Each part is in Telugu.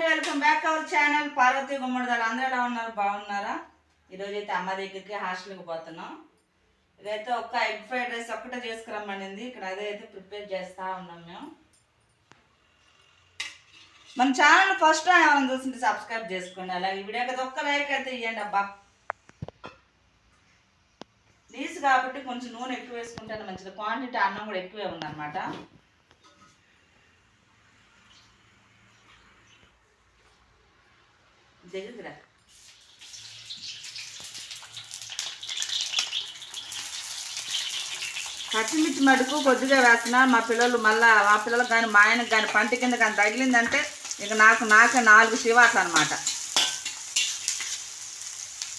అండి welcome back our channel Parvati గుమ్మడిదాలు అందరూ ఎలా ఉన్నారు? బాగున్నారా? ఈరోజు అయితే అమ్మ దగ్గరికి హాస్టల్కి పోతున్నాం. ఇదైతే ఒక్క ఎగ్ ఫ్రైడ్ రైస్ ఒక్కటే చేసుకురమ్మనింది ఇక్కడ అదే అయితే ప్రిపేర్ చేస్తూ ఉన్నాం మేము. మన ఛానల్ ఫస్ట్ టైం ఏమైనా చూసింటే సబ్స్క్రైబ్ చేసుకోండి. అలాగే ఈ వీడియోకి ఒక్క లైక్ అయితే ఇవ్వండి అబ్బా. నీసు కాబట్టి కొంచెం నూనె ఎక్కువ వేసుకుంటాను మంచిది. క్వాంటిటీ అన్నం కూడా ఎక్కువే ఉందన్నమాట. దగ్గరికి రా. పచ్చిమిర్చి మటుకు కొద్దిగా వేసిన మా పిల్లలు మళ్ళా మా పిల్లలకు కానీ మా ఆయనకు కానీ పంట కింద కానీ తగిలిందంటే ఇక నాకు నాకే నాలుగు శివాట్లు అనమాట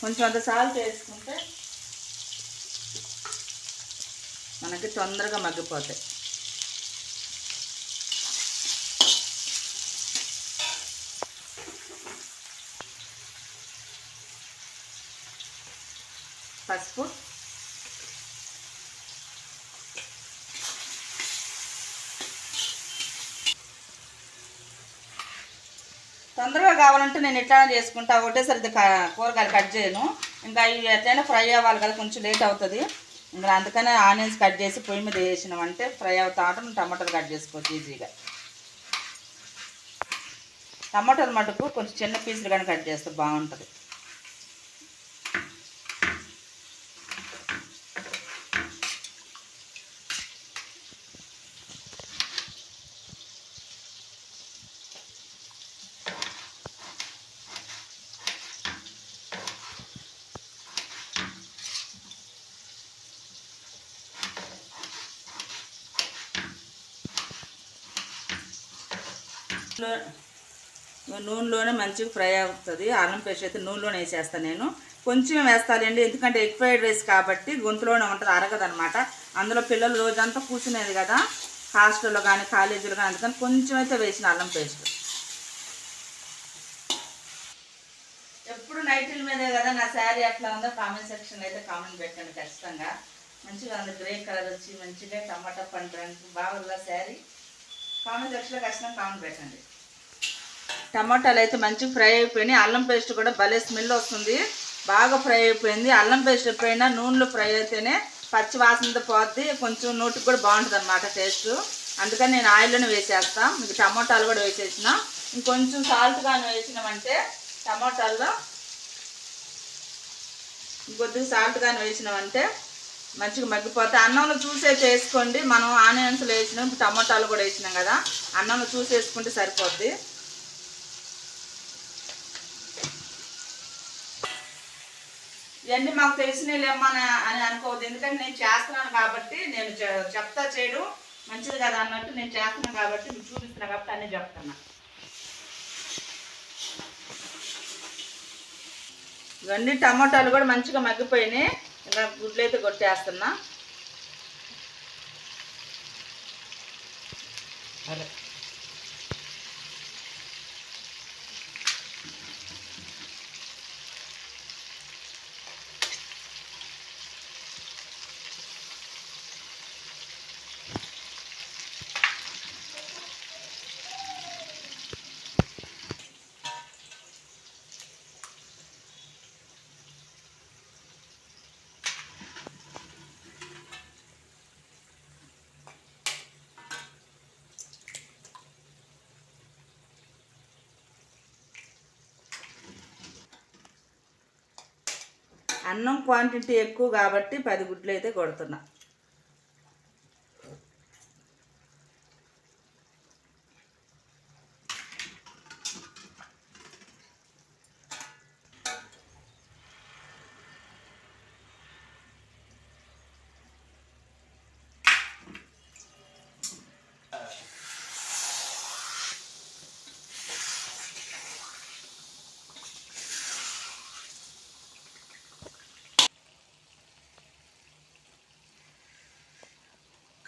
కొంచెం అంత సాల్ట్ వేసుకుంటే మనకి తొందరగా మగ్గిపోతాయి. పసుపు. తొందరగా కావాలంటే నేను ఎట్లా చేసుకుంటా. ఒకటేసరి కూరగాయలు కట్ చేయను. ఇంకా ఇవి ఎట్లయినా ఫ్రై అవ్వాలి కదా కొంచెం లేట్ అవుతుంది. ఇంకా అందుకనే ఆనియన్స్ కట్ చేసి పొయ్యి మీద వేసినామంటే ఫ్రై అవుతా అంటే టమాటాలు కట్ చేసుకోవచ్చు ఈజీగా. టమాటాలు మటుకు కొంచెం చిన్న పీసులు కానీ కట్ చేస్తే బాగుంటుంది. నూనెలోనే మంచిగా ఫ్రై అవుతుంది. అల్లం పేస్ట్ అయితే నూనెలోనే వేసేస్తాను నేను. కొంచెం వేస్తానండి ఎందుకంటే ఎగ్ ఫ్రైడ్ రైస్ కాబట్టి గొంతులోనే ఉంటుంది అరగదనమాట. అందులో పిల్లలు రోజంతా కూర్చునేది కదా. హాస్టల్లో కానీ కాలేజీలో కానీ అందుకని కొంచెం అయితే వేసిన అల్లం పేస్ట్. ఎప్పుడు నైట్ల మీదే కదా నా శారీ ఎట్లా ఉందో కామెంట్ సెక్షన్ అయితే కామెంట్ పెట్టండి ఖచ్చితంగా. మంచిగా ఉంది గ్రే కలర్ వచ్చి మంచిగా టమాటా పండు బాగుందా శారీ? కామెంట్ సెక్షన్లో ఖచ్చితంగా కామెంట్ పెట్టండి. టమాటాలు అయితే మంచిగా ఫ్రై అయిపోయినాయి. అల్లం పేస్ట్ కూడా భలే స్మెల్ వస్తుంది. బాగా ఫ్రై అయిపోయింది. అల్లం పేస్ట్ ఎప్పుడైనా నూనెలో ఫ్రై అయితేనే పచ్చి వాసనతో పోద్ది. కొంచెం నోటికి కూడా బాగుంటుంది అనమాట టేస్ట్. అందుకని నేను ఆయిల్లోనే వేసేస్తాను మీకు టమాటాలు కూడా వేసేసిన. ఇంకొంచెం సాల్ట్ కానీ వేసినామంటే టమాటాల్లో ఇంకొద్దిగా సాల్ట్ కానీ వేసినామంటే మంచిగా మగ్గిపోతే అన్నంలో చూసే చేసుకోండి. మనం ఆనియన్స్లో వేసినాం టమాటాలు కూడా వేసినాం కదా. అన్నంలో చూసి వేసుకుంటే సరిపోద్ది. ఇవన్నీ మాకు తెలిసినలేమ్మా అని అనుకోవద్దు. ఎందుకంటే నేను చేస్తున్నాను కాబట్టి నేను చె- చెప్తా చేయడం. మంచిది కదా అన్నట్టు నేను చేస్తున్నాను కాబట్టి మీకు చూపిస్తున్నా కాబట్టి అన్నీ చెప్తున్నా. ఇవన్నీ టమాటాలు కూడా మంచిగా మగ్గిపోయినాయి. ఇలా గుడ్లు అయితే కొట్టేస్తున్నా. అరే. అన్నం క్వాంటిటీ ఎక్కువ కాబట్టి పది గుడ్లు అయితే కొడుతున్నా.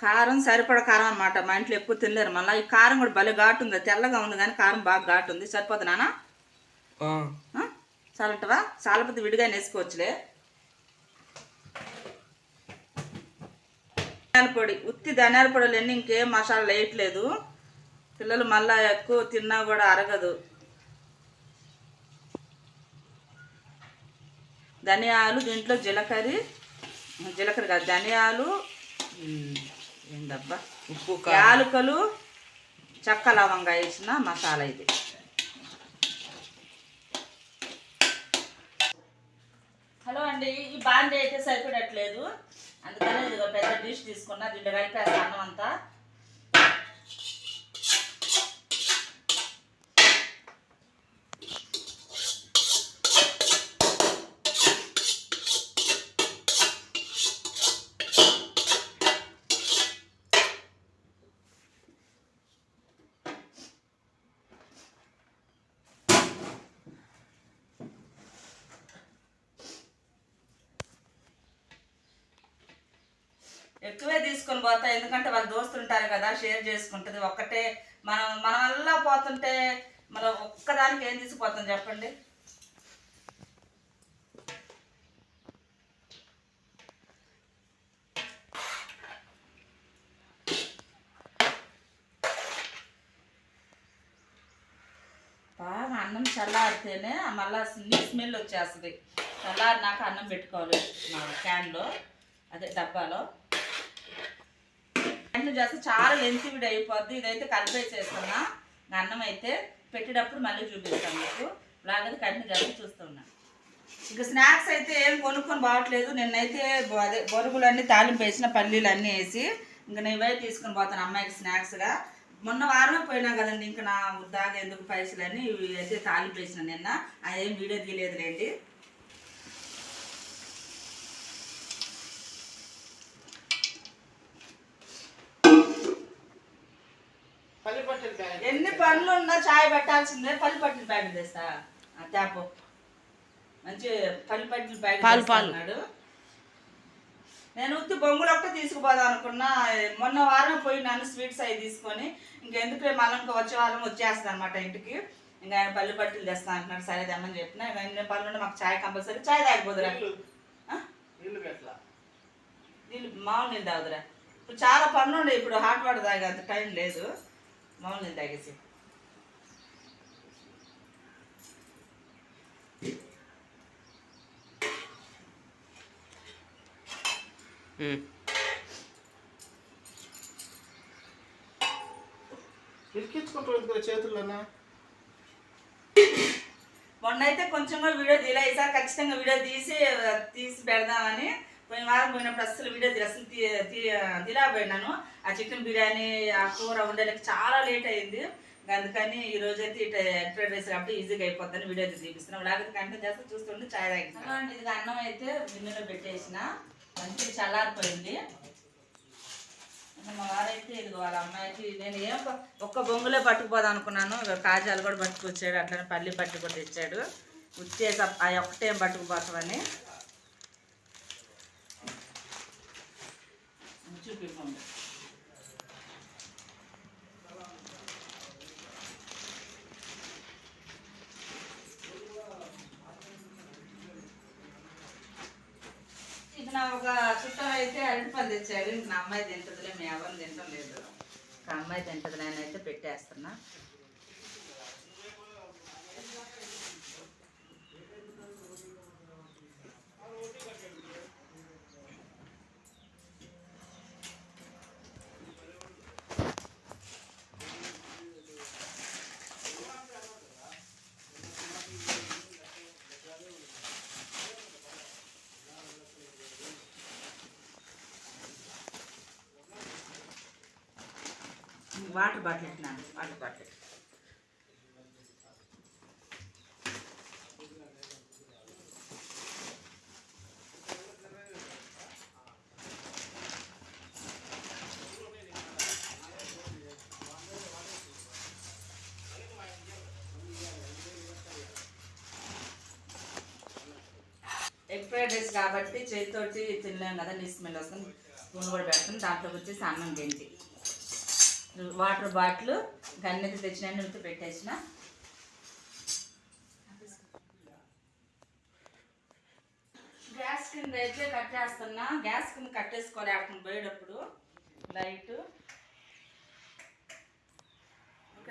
కారం సరిపడ కారం అనమాట మా ఇంట్లో ఎక్కువ తినలేరు. మళ్ళీ ఈ కారం కూడా భలే ఘాటు ఉంది తెల్లగా ఉంది కానీ కారం బాగా ఘాటు ఉంది సరిపోదు నానా చాలంటవా చాలపతి విడిగా వేసుకోవచ్చులే ధనియాల పొడి. ఉత్తి ధనియాల పొడి లేని ఇంకేం మసాలా వేయట్లేదు పిల్లలు మళ్ళా ఎక్కువ తిన్నా కూడా అరగదు. ధనియాలు దీంట్లో జీలకర్ర. జీలకర్ర కాదు. ధనియాలు ఏందబ్బా? ఉప్పు యాలకులు చెక్క లవంగా వేసిన మసాలా ఇది. హలో అండి ఈ బాండి అయితే సరిపడట్లేదు. అందుకని పెద్ద డిష్ తీసుకున్నా దీంట్లో అన్నం అంతా ఎక్కువే తీసుకొని పోతా. ఎందుకంటే వాళ్ళు దోస్తులు ఉంటారు కదా షేర్ చేసుకుంటుంది. ఒక్కటే మనం మన అలా పోతుంటే మనం ఒక్కదానికి ఏం తీసుకుపోతాం చెప్పండి? బాగా అన్నం చల్లారితేనే మళ్ళీ నీ స్మెల్ వచ్చేస్తుంది. చల్లారినాక అన్నం పెట్టుకోవాలి. క్యాన్లో అదే డబ్బాలో. వెంటనే చేస్తే చాలా లెంత్ అయిపోద్ది. ఇదైతే కలిపేసేస్తున్నా నా అన్నం అయితే పెట్టేటప్పుడు మళ్ళీ చూపిస్తాను మీకు. లాగది కంటిన్యూ చేసి చూస్తున్నా. ఇక స్నాక్స్ అయితే ఏం కొనుక్కొని బాగట్లేదు నిన్నైతే అదే బొరుగులన్నీ తాలింపు వేసిన పల్లీలు అన్నీ వేసి ఇంకా నేను ఇవే తీసుకొని పోతాను అమ్మాయికి స్నాక్స్గా మొన్న వారమే పోయినా కదండి ఇంకా నా దాగా ఎందుకు పైసలు అని ఇవి అయితే తాలింపు వేసిన నిన్న. అదేం వీడియో తీయలేదులేండి. పనులు ఉన్నా చాయ్ పెట్టాల్సిందే పల్లి పట్టిన ప్యాకెట్ తెస్తా. ఆ ట్యాప్. మంచి పల్లి పట్టిన ప్యాకెట్ పాలు, పాలు. తెస్తున్నాడు. నేను ఉత్తి బొంగులు ఒకటే తీసుకుపోదాం అనుకున్నా మొన్న వారం పోయినాను స్వీట్స్ అవి తీసుకొని ఇంకెందుకు మళ్ళీ ఇంకా వచ్చే వారం వచ్చేస్తాను అనమాట ఇంటికి. ఇంకా ఆయన పల్లి పట్టిలు తెస్తా అంటున్నాడు. సరే తెమ్మని చెప్పిన. ఇంకా ఎన్ని పనులు ఉంటే మాకు చాయ్ కంపల్సరీ. చాయ్ తాగిపోదురా. నీళ్ళు మామూలు నీళ్ళు తాగుదురా. ఇప్పుడు చాలా పనులు ఉండే. ఇప్పుడు హాట్ వాటర్ తాగే అంత టైం లేదు. మామూలు నీళ్ళు తాగేసి. చేతుల్లోనా మొన్న అయితే కొంచెం కూడా వీడియో తీయలే ఈసారి ఖచ్చితంగా వీడియో తీసి తీసి పెడదామని పోయిన వారం పోయినప్పుడు అస్సలు వీడియో తీ అసలు తీ తీ- తీయలేకపోయినాను ఆ చికెన్ బిర్యానీ ఆ కూర ఉండేలకు చాలా లేట్ అయింది. అందుకని ఈ రోజు అయితే ఇటు ఎక్స్ట్రా రైస్ కాబట్టి ఈజీగా అయిపోద్దని వీడియో అయితే తీపిస్తున్నాం. లేకపోతే కంటిన్యూ చేస్తే చూస్తుంటే చాయ్ తాగిస్తాను ఇది అన్నం అయితే గిన్నెలో పెట్టేసిన. మంచిగా చల్లారిపోయింది. మా వారైతే ఇది వాళ్ళ అమ్మాయికి నేను ఏం ఒక్క బొంగులే పట్టుకుపోదాం అనుకున్నాను. కాజాలు కూడా పట్టుకొచ్చాడు అట్లనే పల్లి పట్టు కూడా తెచ్చాడు. ఉచ్చేసి ఆ ఒక్కటేం పట్టుకుపోతామని చూపిపోండి ఇది నా ఒక చుట్టం అయితే అరటిపళ్ళు తెచ్చాడు నా అమ్మాయి తింటుందిలే మీ అవ్వని తింటం లేదు ఒక అమ్మాయి తింటది నేను అయితే పెట్టేస్తున్నా. వాటర్ బాటిల్ ఇచ్చినాను water bottle. Egg fried rice కాబట్టి చేతితోటి తినలేం కదా నీ స్మెల్ వస్తుంది. స్పూన్ కూడా పెడతాం దాంట్లోకి వచ్చేసి అన్నం గెంటి వాటర్ బాటిల్ గన్నెత్తి తెచ్చిన ఉత్తి పెట్టేసిన. గ్యాస్ కింద అయితే కట్టేస్తున్నా గ్యాస్ కింద కట్టేసుకోవాలి అక్కడ పోయేటప్పుడు. లైట్.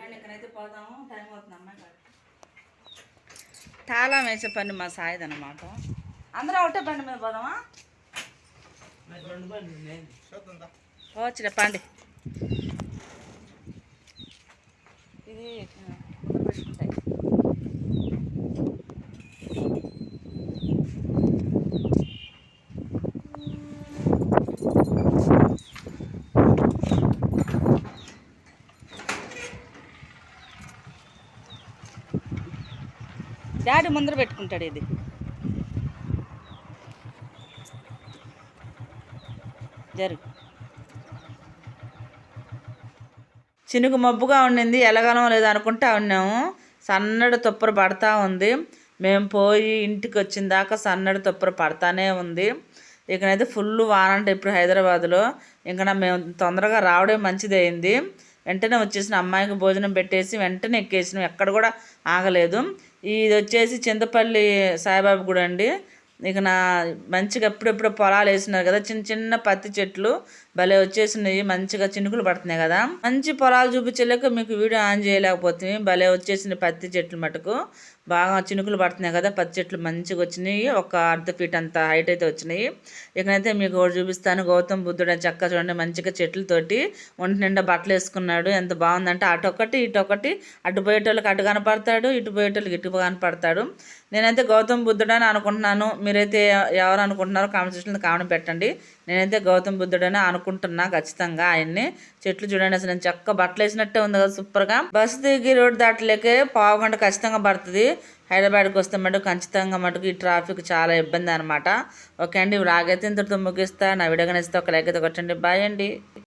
అండి ఇక్కడైతే పోదాము. టైం అవుతుంది అమ్మాయి తాళం వేసే పని మా సాయిదన్నమాట అందరం ఒకటే బండి మీద పోదామా? వచ్చిన పండి. ఇది పెట్టుకుంటాయి డాడీ ముందర పెట్టుకుంటాడు ఇది. జరుగు. చినుకు మబ్బుగా ఉండింది. ఎలగలం లేదు అనుకుంటా ఉన్నాము సన్నడి తుప్పర పడతా ఉంది. మేము పోయి ఇంటికి వచ్చిన దాకా సన్నడి తుప్పర పడతానే ఉంది. ఇకనైతే ఫుల్ వానంట ఇప్పుడు హైదరాబాద్లో. ఇంకా మేము తొందరగా రావడం మంచిది అయింది వెంటనే వచ్చేసిన అమ్మాయికి భోజనం పెట్టేసి వెంటనే ఎక్కేసినాం. ఎక్కడ కూడా ఆగలేదు. ఇది వచ్చేసి చింతపల్లి సాయిబాబు గుడి అండి. ఇక నా మంచిగా ఎప్పుడెప్పుడు పొలాలు వేసినారు కదా చిన్న చిన్న పత్తి చెట్లు భలే వచ్చేసినాయి మంచిగా చినుకులు పడుతున్నాయి కదా. మంచి పొలాలు చూపించలేక మీకు వీడియో ఆన్ చేయలేకపోతే భలే వచ్చేసిన పత్తి చెట్లు మటుకు. బాగా చినుకులు పడుతున్నాయి కదా పత్తి చెట్లు మంచిగా వచ్చినాయి ఒక అర్ధ ఫీట్ అంత హైట్ అయితే వచ్చినాయి. ఇకనైతే మీకు ఒకటి చూపిస్తాను గౌతమ్ బుద్ధుడు చక్క చూడండి మంచిగా చెట్లతోటి ఒంటి నిండా బట్టలు వేసుకున్నాడు. ఎంత బాగుందంటే అటు ఒకటి ఇటు ఒకటి అటు పోయేటోళ్ళకి అటు కనపడతాడు ఇటు పోయేటోళ్ళకి ఇటు కనపడతాడు. నేనైతే గౌతమ్ బుద్ధుడు అని అనుకుంటున్నాను. మీరైతే ఎవరు అనుకుంటున్నారో కామెంట్ సెక్షన్లో కామెంట్ పెట్టండి. నేనైతే గౌతమ్ బుద్ధుడు అని అనుకుంటున్నా ఖచ్చితంగా ఆయన్ని. చెట్లు చూడండి అసలు నేను చక్క బట్టలు వేసినట్టే ఉంది కదా సూపర్గా. బస్సు దిగి రోడ్డు దాటలేకే పావు గంట ఖచ్చితంగా పడుతుంది. హైదరాబాద్కి వస్తే మటుకు ఖచ్చితంగా మటుకు ఈ ట్రాఫిక్ చాలా ఇబ్బంది అనమాట ఓకే అండి రాగైతే ఇంతటితో ముగిస్తా. నా విడగనిస్తే ఒక లైక్ అయితే కొట్టండి. బాయ్ అండి.